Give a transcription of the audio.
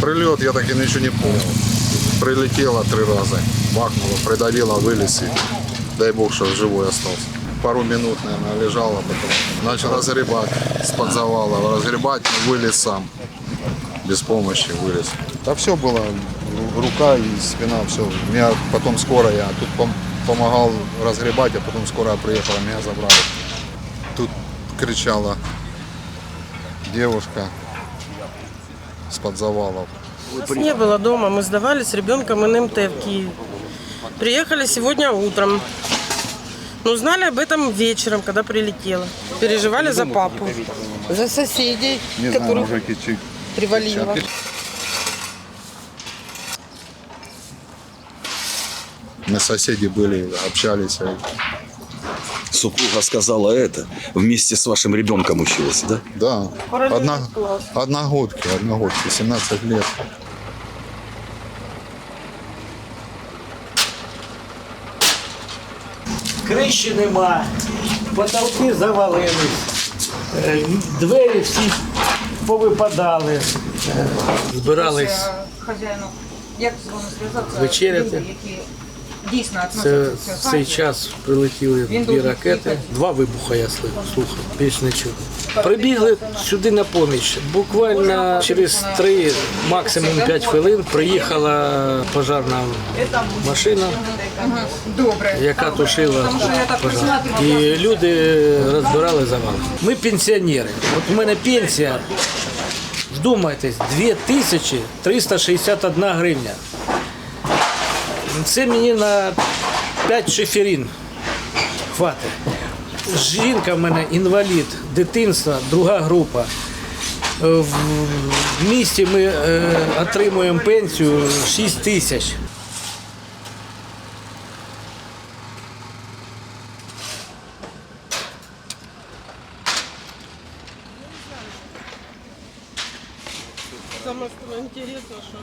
Прилет я так и ничего не понял. Прилетело три раза, бахнуло, придавило, вылез и дай бог, что живой остался. Пару минут, наверное, лежал, а потом начал разгребать с-под завала. Разгребать, но вылез сам. Без помощи вылез. Да все было, ру- рука и спина, все. Меня потом скоро, я тут пом- помогал разгребать, а потом скоро приехала, меня забрали. Тут кричала девушка с-под завалов. Нас не было дома, мы сдавали с ребенком НМТ в Киеве. Приехали сегодня утром. Но узнали об этом вечером, когда прилетела. Переживали за папу, за соседей, Не знаю, которых мужики, чи- привалило. Мы соседи были, общались. Супруга сказала это, вместе с вашим ребенком училась, да? Да, одна, одногодки, одногодки, 17 лет. Криші нема, потолки завалились, е, двері всі повипадали. Е, Збирались хазяїну, як з вами зв'язатися? Вечеряти. Дійсно Це в цей час прилетіли дві ракети, два вибуха я слухав, більш не чув. Прибігли сюди на поміч. Буквально через три, максимум п'ять хвилин приїхала пожарна машина, яка тушила пожар. І люди розбирали завал. Ми пенсіонери. От у мене пенсія, вдумайтесь, 2361 гривня. Це мені на 5 шиферин хватить. Жінка в мене інвалід, дитинство, друга група. Е, В місті ми е, отримуємо пенсію 6 тисяч. Самое что интересно, что